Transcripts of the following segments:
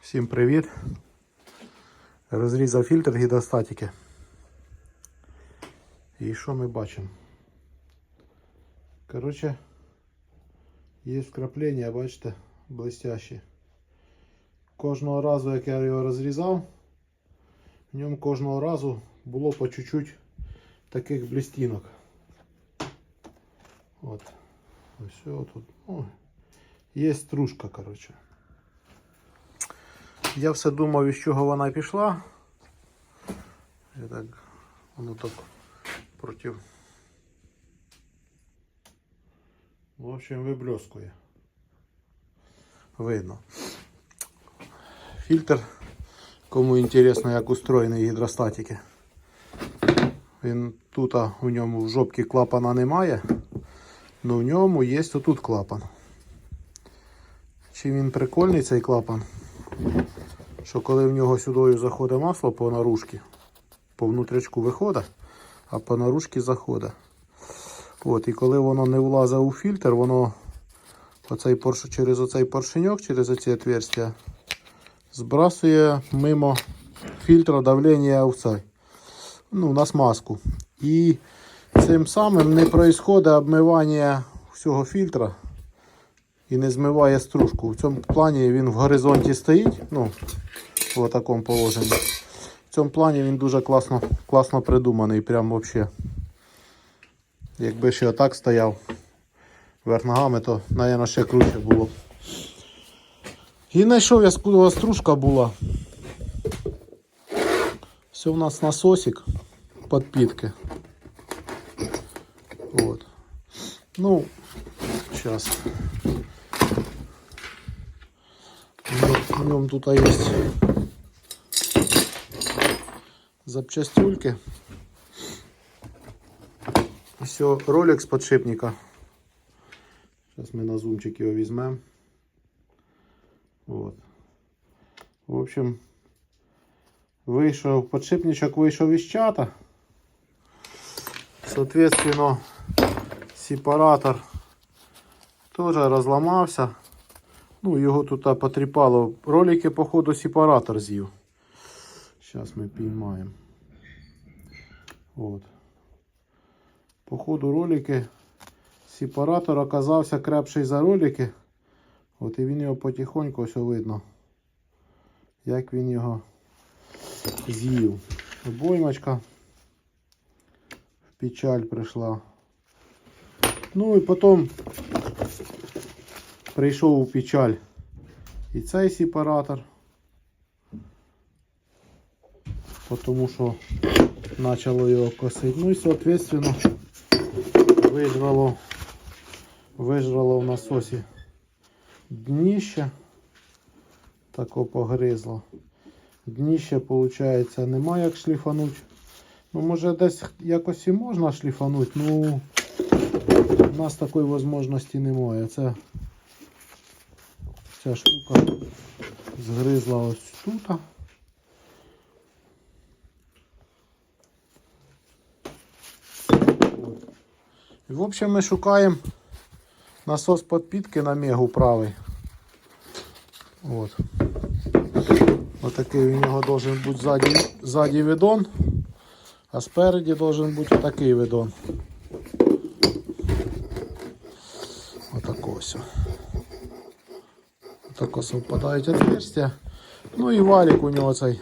Всім привіт. Розрізав фільтр гідростатики. І що ми бачимо? Коротше, є вкраплення, бачите, блестящі. Кожного разу, як я його розрізав, в ньому кожного разу було по чуть-чуть таких блістінок. От. Ось тут. Ну, є стружка, коротше. Я все думав, із чого вона пішла. Я так, воно так проти. В общем, виблескує. Видно. Фільтр, кому інтересно, як устроєний гідростатики. Він тут у ньому в жопці клапана немає, але в ньому є отут клапан. Чи він прикольний цей клапан? Що коли в нього сюди заходить масло по наружці, по внутрячку виходить, а по наружці заходить. От, і коли воно не влазить у фільтр, воно оцей порш... через оцей поршеньок, через оці отверстия, збрасує мимо фільтра давлення в цей, ну, на смазку. І цим самим не відбувається обмивання всього фільтра і не змиває стружку. В цьому плані він в горизонті стоїть. Ну, в такому положенні. В цьому плані він дуже класно класно придуманий. Прям вообще. Якби ще отак стояв вверх ногами, то, мабуть, ще круче було. І знайшов я стружка була. Все у нас насосик подпитки. Вот. Ну, сейчас. Нем тут есть запчастюльки. Все, ролик з подшипника. Сейчас мы на зумчик его возьмем. Вот. В общем, вийшов подшипничок, вийшов із чата. Соответственно, сепаратор теж розламався. Ну, його тут потріпало. Ролики, походу, сепаратор з'їв. Зараз ми піймаємо. От. По ходу ролики сепаратор оказався крепший за ролики. От і він його потихоньку ось видно. Як він його з'їв. Обоймочка в печаль прийшла. Ну і потім прийшов у печаль і цей сепаратор. Тому що почало його косити. Ну і соответственно вижрало, вижрало в насосі дніще. Тако погризло. Дніще, виходить, немає як шліфануть. Ну, може десь якось і можна шліфануть, ну у нас такої можливості немає. Це ця штука згризла ось тут. І, в общем, ми шукаємо насос підпітки на мегу правий. От. Отакий у нього должен бути ззаді, ззаді видон, а спереді должен бути такий видон. Отако ось. Отако совпадають отверстия. Ну і валік у нього цей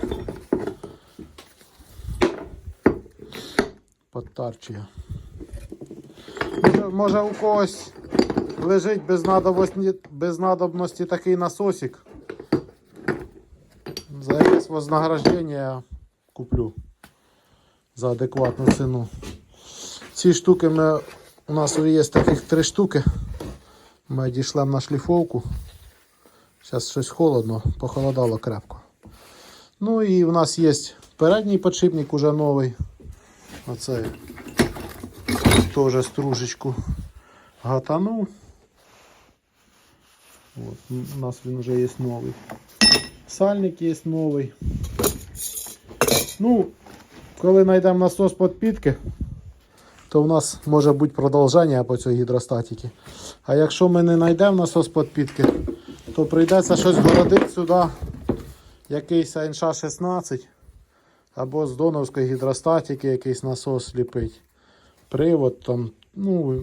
подтарчує. Може, у когось лежить без надобності, без надобності такий насосик. За якесь вознаграждення куплю за адекватну ціну. Ці штуки ми, у нас є таких три штуки. Ми дійшлемо на шліфовку. Зараз щось холодно, похолодало крепко. Ну і в нас є передній подшипник уже новий. Оцей теж стружечку гатанув. От, у нас він вже є новий. Сальник є новий. Ну, коли знайдемо насос підпітки, то в нас може бути продовження по цій гідростатіки. А якщо ми не знайдемо насос підпітки, то прийдеться щось городити сюди якийсь НШ-16 або з доновської гідростатики якийсь насос сліпить. Привод там, ну,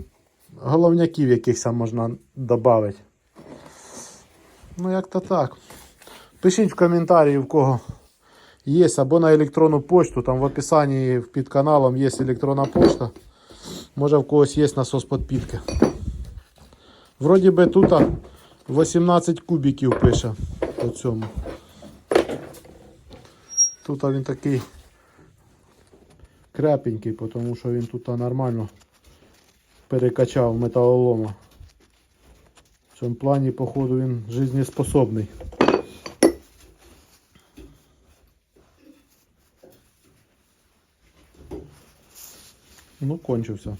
головняків якихось можна додати. Ну, як-то так. Пишіть в коментарі, в кого є, або на електронну почту. Там в описанні під каналом є електронна почта. Може в когось є насос підпітки. Вроді би тут 18 кубиків пише по цьому. Тут він такий крепенький, тому що він тут нормально перекачав металолома. В цьому плані, походу, він жизнеспособний. Ну, кончився.